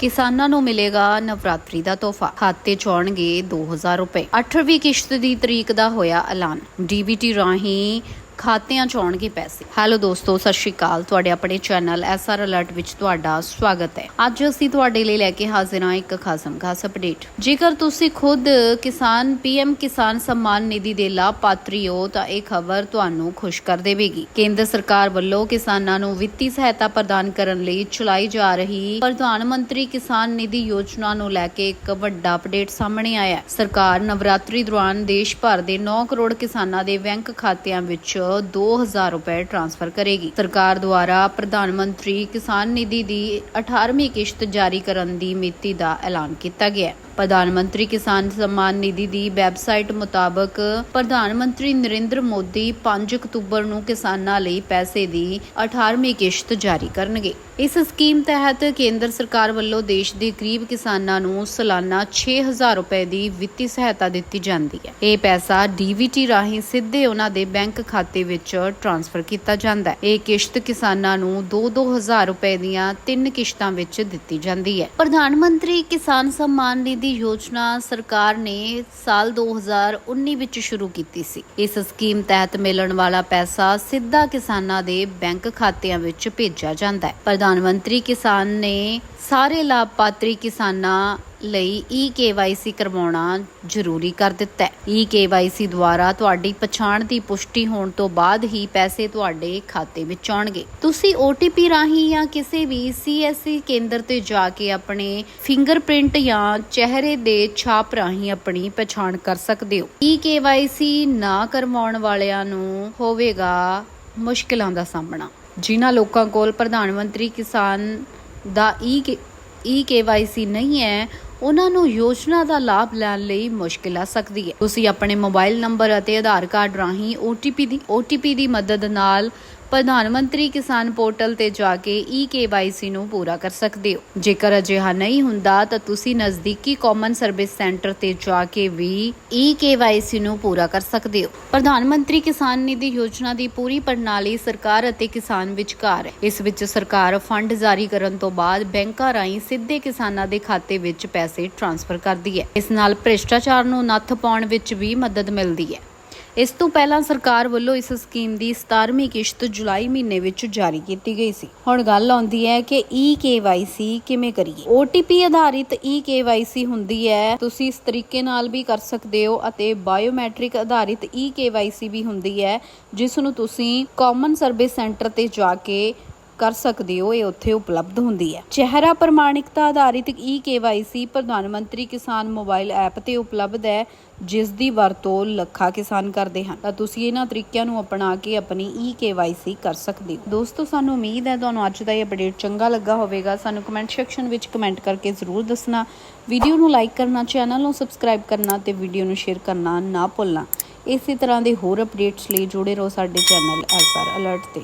ਕਿਸਾਨਾਂ ਨੂੰ ਮਿਲੇਗਾ ਨਵਰਾਤਰੀ ਦਾ ਤੋਹਫਾ। ਖਾਤੇ ਚ ਆਉਣਗੇ 2000 ਰੁਪਏ। 8ਵੀਂ ਕਿਸ਼ਤ ਦੀ ਤਰੀਕ ਦਾ ਹੋਇਆ ਐਲਾਨ। ਡੀਬੀਟੀ ਰਾਹੀਂ ਖਾਤਿਆਂ ਚ ਆਉਣਗੇ ਪੈਸੇ। ਹੈਲੋ ਦੋਸਤੋ, ਸਤਿ ਸ਼੍ਰੀ ਅਕਾਲ। ਤੁਹਾਡੇ ਆਪਣੇ ਚੈਨਲ ਐਸਆਰ ਅਲਰਟ ਵਿੱਚ ਤੁਹਾਡਾ ਸਵਾਗਤ ਹੈ। ਅੱਜ ਅਸੀਂ ਤੁਹਾਡੇ ਲਈ ਲੈ ਕੇ ਹਾਜ਼ਰ ਹਾਂ ਇੱਕ ਖਾਸਮ ਖਾਸ ਅਪਡੇਟ ਜੇਕਰ ਤੁਸੀਂ ਖੁਦ ਕਿਸਾਨ ਪੀਐਮ ਕਿਸਾਨ ਸਨਮਾਨ ਨਿਧੀ ਦੇ ਲਾਭਪਾਤਰੀ ਹੋ, ਤਾਂ ਇਹ ਖਬਰ ਤੁਹਾਨੂੰ ਖੁਸ਼ ਕਰ ਦੇਵੇਗੀ। ਕੇਂਦਰ ਸਰਕਾਰ ਵੱਲੋਂ ਕਿਸਾਨਾਂ ਨੂੰ ਵਿੱਤੀ ਸਹਾਇਤਾ ਪ੍ਰਦਾਨ ਕਰਨ ਲਈ ਚਲਾਈ ਜਾ ਰਹੀ ਪ੍ਰਧਾਨ ਮੰਤਰੀ ਕਿਸਾਨ ਨਿਧੀ ਯੋਜਨਾ ਨੂੰ ਲੈ ਕੇ ਇੱਕ ਵੱਡਾ ਅਪਡੇਟ ਸਾਹਮਣੇ ਆਇਆ ਸਰਕਾਰ ਨਵਰਾਤਰੀ ਦੌਰਾਨ ਦੇਸ਼ ਭਰ ਦੇ 9 ਕਰੋੜ ਕਿਸਾਨਾਂ ਦੇ ਬੈਂਕ ਖਾਤਿਆਂ ਵਿੱਚ 2000 ਰੁਪਏ ਟ੍ਰਾਂਸਫਰ ਕਰੇਗੀ। ਸਰਕਾਰ ਦੁਆਰਾ ਪ੍ਰਧਾਨ ਮੰਤਰੀ ਕਿਸਾਨ ਨਿਧੀ ਦੀ 18ਵੀਂ ਕਿਸ਼ਤ ਜਾਰੀ ਕਰਨ ਦੀ ਮਿਤੀ ਦਾ ਐਲਾਨ ਕੀਤਾ ਗਿਆ ਹੈ। ਪ੍ਰਧਾਨ ਮੰਤਰੀ ਕਿਸਾਨ ਸਨਮਾਨ ਨਿਧੀ ਦੀ ਵੈਬਸਾਈਟ ਮੁਤਾਬਕ ਪ੍ਰਧਾਨ ਮੰਤਰੀ ਨਰਿੰਦਰ ਮੋਦੀ 5 ਅਕਤੂਬਰ ਨੂੰ ਕਿਸਾਨਾਂ ਲਈ ਪੈਸੇ ਦੀ 18ਵੀਂ ਕਿਸ਼ਤ ਜਾਰੀ ਕਰਨਗੇ। ਇਸ ਸਕੀਮ ਤਹਿਤ ਕੇਂਦਰ ਸਰਕਾਰ ਵੱਲੋਂ ਦੇਸ਼ ਦੇ ਗਰੀਬ ਕਿਸਾਨਾਂ ਨੂੰ ਸਾਲਾਨਾ 6000 ਰੁਪਏ ਦੀ ਵਿੱਤੀ ਸਹਾਇਤਾ ਦਿੱਤੀ ਜਾਂਦੀ ਹੈ। ਇਹ ਪੈਸਾ ਡੀਵੀਟੀ ਰਾਹੀਂ ਸਿੱਧੇ ਉਹਨਾਂ ਦੇ ਬੈਂਕ ਖਾਤੇ ਵਿੱਚ ਟ੍ਰਾਂਸਫਰ ਕੀਤਾ ਜਾਂਦਾ ਹੈ। ਇਹ ਕਿਸ਼ਤ ਕਿਸਾਨਾਂ ਨੂੰ 2-2000 ਰੁਪਏ ਦੀਆਂ ਤਿੰਨ ਕਿਸ਼ਤਾਂ ਵਿੱਚ ਦਿੱਤੀ ਜਾਂਦੀ ਹੈ। ਪ੍ਰਧਾਨ ਮੰਤਰੀ ਕਿਸਾਨ ਸਨਮਾਨ ਨਿਧੀ ਯੋਜਨਾ ਸਰਕਾਰ ਨੇ ਸਾਲ 2019 ਵਿੱਚ ਸ਼ੁਰੂ ਕੀਤੀ ਸੀ। ਇਸ ਸਕੀਮ ਤਹਿਤ ਮਿਲਣ ਵਾਲਾ ਪੈਸਾ ਸਿੱਧਾ ਕਿਸਾਨਾਂ ਦੇ ਬੈਂਕ ਖਾਤਿਆਂ ਵਿੱਚ ਭੇਜਿਆ ਜਾਂਦਾ ਹੈ। ਪ੍ਰਧਾਨ ਮੰਤਰੀ ਕਿਸਾਨ ਨੇ ਸਾਰੇ ਲਾਭਪਾਤਰੀ ਕਿਸਾਨਾਂ ਲਈ ਈ ਕਰਵਾਉਣਾ ਜ਼ਰੂਰੀ ਕਰ ਦਿੱਤਾ ਹੈ। ਈ ਦੁਆਰਾ ਤੁਹਾਡੀ ਪਛਾਣ ਦੀ ਪੁਸ਼ਟੀ ਹੋਣ ਤੋਂ ਬਾਅਦ ਹੀ ਪੈਸੇ ਤੁਹਾਡੇ ਖਾਤੇ ਵਿੱਚ ਆਉਣਗੇ। ਤੁਸੀਂ OTP ਰਾਹੀਂ ਜਾਂ ਕਿਸੇ ਵੀ CSC ਕੇਂਦਰ ਤੇ ਜਾ ਕੇ ਆਪਣੇ ਫਿੰਗਰਪ੍ਰਿੰਟ ਜਾਂ ਚਿਹਰੇ ਦੇ ਛਾਪ ਰਾਹੀਂ ਆਪਣੀ ਪਛਾਣ ਕਰ ਸਕਦੇ ਹੋ। ਈ ਨਾ ਕਰਵਾਉਣ ਵਾਲਿਆਂ ਨੂੰ ਹੋਵੇਗਾ ਮੁਸ਼ਕਲਾਂ ਦਾ ਸਾਹਮਣਾ। ਜਿਨ੍ਹਾਂ ਲੋਕਾਂ ਕੋਲ ਪ੍ਰਧਾਨ ਮੰਤਰੀ ਕਿਸਾਨ ਦਾ ਈ ਈ KYC ਨਹੀਂ ਹੈ ਉਹਨਾਂ ਨੂੰ ਯੋਜਨਾ ਦਾ ਲਾਭ ਲੈਣ ਲਈ ਮੁਸ਼ਕਿਲ ਆ ਸਕਦੀ ਹੈ। ਤੁਸੀਂ ਆਪਣੇ ਮੋਬਾਈਲ ਨੰਬਰ ਅਤੇ ਆਧਾਰ ਕਾਰਡ ਰਾਹੀਂ OTP ਦੀ OTP ਦੀ ਮਦਦ ਨਾਲ ਪ੍ਰਧਾਨ ਮੰਤਰੀ ਕਿਸਾਨ ਪੋਰਟਲ ਤੇ ਜਾ ਕੇ ਈ KYC ਨੂੰ ਪੂਰਾ ਕਰ ਸਕਦੇ ਹੋ। ਜੇਕਰ ਅਜਿਹਾ ਨਹੀਂ ਹੁੰਦਾ, ਤਾਂ ਤੁਸੀਂ ਨਜ਼ਦੀਕੀ ਕਾਮਨ ਸਰਵਿਸ ਸੈਂਟਰ ਤੇ ਜਾ ਕੇ ਵੀ ਈ KYC ਨੂੰ ਪੂਰਾ ਕਰ ਸਕਦੇ ਹੋ। ਪ੍ਰਧਾਨ ਮੰਤਰੀ ਕਿਸਾਨ ਨਿਧੀ ਯੋਜਨਾ ਦੀ ਪੂਰੀ ਪ੍ਰਣਾਲੀ ਸਰਕਾਰ ਅਤੇ ਕਿਸਾਨ ਵਿਚਕਾਰ ਹੈ। ਇਸ ਵਿੱਚ ਸਰਕਾਰ ਫੰਡ ਜਾਰੀ ਕਰਨ ਤੋਂ ਬਾਅਦ ਬੈਂਕਾਂ ਰਾਹੀਂ ਸਿੱਧੇ ਕਿਸਾਨਾਂ ਦੇ ਖਾਤੇ ਵਿੱਚ ਪੈਸੇ ਟ੍ਰਾਂਸਫਰ ਕਰਦੀ ਹੈ। ਇਸ ਨਾਲ ਭ੍ਰਿਸ਼ਟਾਚਾਰ ਨੂੰ ਨੱਥ ਪਾਉਣ ਵਿੱਚ ਵੀ ਮਦਦ ਮਿਲਦੀ ਹੈ। ਇਸ ਤੋਂ ਪਹਿਲਾਂ ਸਰਕਾਰ ਵੱਲੋਂ ਇਸ ਸਕੀਮ ਦੀ 17ਵੀਂ ਕਿਸ਼ਤ ਜੁਲਾਈ ਮਹੀਨੇ ਵਿੱਚ ਜਾਰੀ ਕੀਤੀ ਗਈ ਸੀ। ਹੁਣ ਗੱਲ ਆਉਂਦੀ ਹੈ ਕਿ eKYC ਕਿਵੇਂ ਕਰੀਏ? OTP ਆਧਾਰਿਤ eKYC ਹੁੰਦੀ ਹੈ। ਤੁਸੀਂ ਇਸ ਤਰੀਕੇ ਨਾਲ ਵੀ ਕਰ ਸਕਦੇ ਹੋ ਅਤੇ ਬਾਇਓਮੈਟ੍ਰਿਕ ਆਧਾਰਿਤ eKYC ਵੀ ਹੁੰਦੀ ਹੈ, ਜਿਸ ਨੂੰ ਤੁਸੀਂ ਕਾਮਨ ਸਰਵਿਸ ਸੈਂਟਰ ਤੇ ਜਾ ਕੇ ਕਰ ਸਕਦੇ ਹੋ ਇਹ ਉੱਥੇ ਉਪਲਬਧ ਹੁੰਦੀ ਹੈ। ਚਿਹਰਾ ਪ੍ਰਮਾਣਿਕਤਾ ਆਧਾਰਿਤ eKYC ਪ੍ਰਧਾਨ ਮੰਤਰੀ ਕਿਸਾਨ ਮੋਬਾਈਲ ਐਪ ਤੇ ਉਪਲਬਧ ਹੈ, ਜਿਸ ਦੀ ਵਰਤੋਂ ਲੱਖਾਂ ਕਿਸਾਨ ਕਰਦੇ ਹਨ। ਤਾਂ ਤੁਸੀਂ ਇਹਨਾਂ ਤਰੀਕਿਆਂ ਨੂੰ ਅਪਣਾ ਕੇ ਆਪਣੀ ਈ eKYC ਕਰ ਸਕਦੇ ਹੋ। ਦੋਸਤੋ, ਸਾਨੂੰ ਉਮੀਦ ਹੈ ਤੁਹਾਨੂੰ ਅੱਜ ਦਾ ਇਹ ਅਪਡੇਟ ਚੰਗਾ ਲੱਗਾ ਹੋਵੇਗਾ। ਸਾਨੂੰ ਕਮੈਂਟ ਸੈਕਸ਼ਨ ਵਿੱਚ ਕਮੈਂਟ ਕਰਕੇ ਜ਼ਰੂਰ ਦੱਸਣਾ। ਵੀਡੀਓ ਨੂੰ ਲਾਈਕ ਕਰਨਾ, ਚੈਨਲ ਨੂੰ ਸਬਸਕ੍ਰਾਈਬ ਕਰਨਾ ਤੇ ਵੀਡੀਓ ਨੂੰ ਸ਼ੇਅਰ ਕਰਨਾ ਨਾ ਭੁੱਲਣਾ। ਇਸੇ ਤਰ੍ਹਾਂ ਦੇ ਹੋਰ ਅਪਡੇਟਸ ਲਈ ਜੁੜੇ ਰਹੋ ਸਾਡੇ ਚੈਨਲ ਐਸਆਰ ਅਲਰਟ ਤੇ।